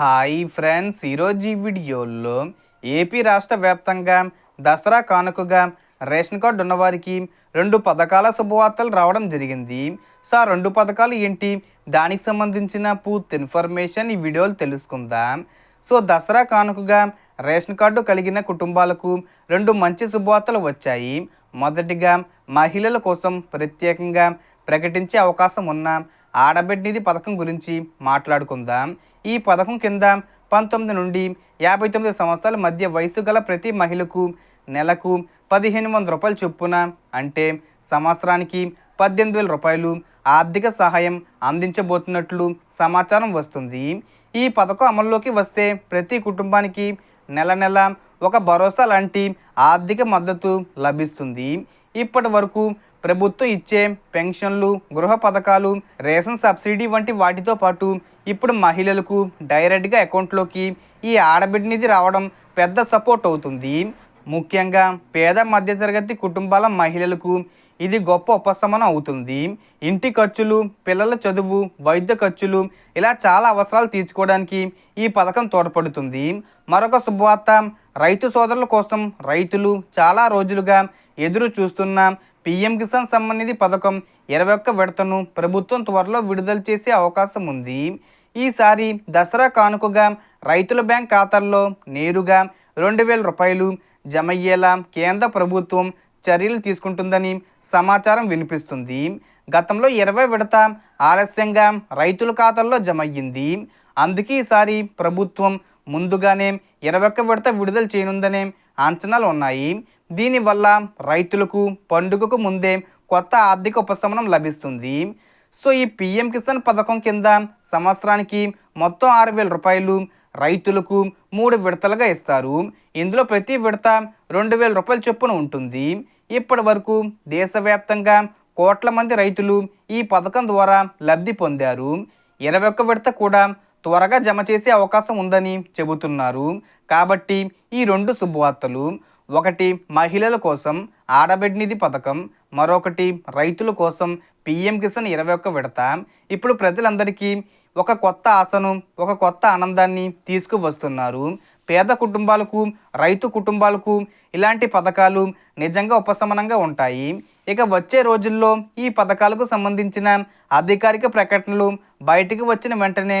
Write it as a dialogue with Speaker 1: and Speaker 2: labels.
Speaker 1: Hi friends ఈరోజు ఈ వీడియోలో ఏపీ రాష్ట్ర వ్యాప్తంగా దసరా కానుకగా రేషన్ కార్డు ఉన్నవారికి రెండు పథకాల శుభవార్తలు రావడం జరిగింది. సో ఆ రెండు పథకాలు ఏంటి? దానికి సంబంధించిన పూర్తి ఇన్ఫర్మేషన్ ఈ వీడియోలో తెలుసుకుందాం. సో దసరా కానుకగా రేషన్ కార్డు కలిగిన కుటుంబాలకు రెండు మంచి శుభవార్తలు వచ్చాయి. మొదటిగా మహిళల కోసం ప్రత్యేకంగా ప్రకటించే అవకాశం ఉన్న ఆడబిడ్డ నిధి పథకం గురించి మాట్లాడుకుందాం. ఈ పథకం కింద పంతొమ్మిది నుండి యాభై తొమ్మిది సంవత్సరాల మధ్య వయసు గల ప్రతి మహిళకు నెలకు పదిహేను వందల రూపాయలు చొప్పున అంటే సంవత్సరానికి పద్దెనిమిది వేల రూపాయలు ఆర్థిక సహాయం అందించబోతున్నట్లు సమాచారం వస్తుంది. ఈ పథకం అమల్లోకి వస్తే ప్రతి కుటుంబానికి నెల నెల ఒక భరోసా లాంటి ఆర్థిక మద్దతు లభిస్తుంది. ఇప్పటి వరకు ప్రభుత్వం ఇచ్చే పెన్షన్లు గృహ పథకాలు రేషన్ సబ్సిడీ వంటి వాటితో పాటు ఇప్పుడు మహిళలకు డైరెక్ట్గా అకౌంట్లోకి ఈ ఆడబిడ్డ నిధి రావడం పెద్ద సపోర్ట్ అవుతుంది. ముఖ్యంగా పేద మధ్యతరగతి కుటుంబాల మహిళలకు ఇది గొప్ప ఉపశమనం అవుతుంది. ఇంటి ఖర్చులు పిల్లల చదువు వైద్య ఖర్చులు ఇలా చాలా అవసరాలు తీర్చుకోవడానికి ఈ పథకం తోడ్పడుతుంది. మరొక శుభవార్త రైతు సోదరుల కోసం రైతులు చాలా రోజులుగా ఎదురు చూస్తున్న పిఎం కిసాన్ సమ్మాన్ పథకం ఇరవై ఒక్క విడతను ప్రభుత్వం త్వరలో విడుదల చేసే అవకాశం ఉంది. ఈసారి దసరా కానుకగా రైతుల బ్యాంక్ ఖాతాల్లో నేరుగా రెండు వేల రూపాయలు జమ అయ్యేలా కేంద్ర ప్రభుత్వం చర్యలు తీసుకుంటుందని సమాచారం వినిపిస్తుంది. గతంలో ఇరవై విడత ఆలస్యంగా రైతుల ఖాతాల్లో జమ అయ్యింది. అందుకే ఈసారి ప్రభుత్వం ముందుగానే ఇరవై ఒక్క విడత విడుదల చేయనుందనే అంచనాలు ఉన్నాయి. దీనివల్ల రైతులకు పండుగకు ముందే కొత్త ఆర్థిక ఉపశమనం లభిస్తుంది. సో ఈ పిఎం కిసాన్ పథకం కింద సంవత్సరానికి మొత్తం ఆరు వేల రూపాయలు రైతులకు మూడు విడతలుగా ఇస్తారు. ఇందులో ప్రతి విడత రెండు వేల రూపాయల చొప్పున ఉంటుంది. ఇప్పటి వరకు దేశవ్యాప్తంగా కోట్ల మంది రైతులు ఈ పథకం ద్వారా లబ్ధి పొందారు. ఇరవై ఒక్క విడత కూడా త్వరగా జమ చేసే అవకాశం ఉందని చెబుతున్నారు. కాబట్టి ఈ రెండు శుభవార్తలు. ఒకటి మహిళల కోసం ఆడబిడ్డ నిధి పథకం మరొకటి రైతుల కోసం పిఎం కిసాన్ ఇరవై ఒక్క విడత. ఇప్పుడు ప్రజలందరికీ ఒక కొత్త ఆశను ఒక కొత్త ఆనందాన్ని తీసుకువస్తున్నారు. పేద కుటుంబాలకు రైతు కుటుంబాలకు ఇలాంటి పథకాలు నిజంగా ఉపశమనంగా ఉంటాయి. ఇక వచ్చే రోజుల్లో ఈ పథకాలకు సంబంధించిన అధికారిక ప్రకటనలు బయటికి వచ్చిన వెంటనే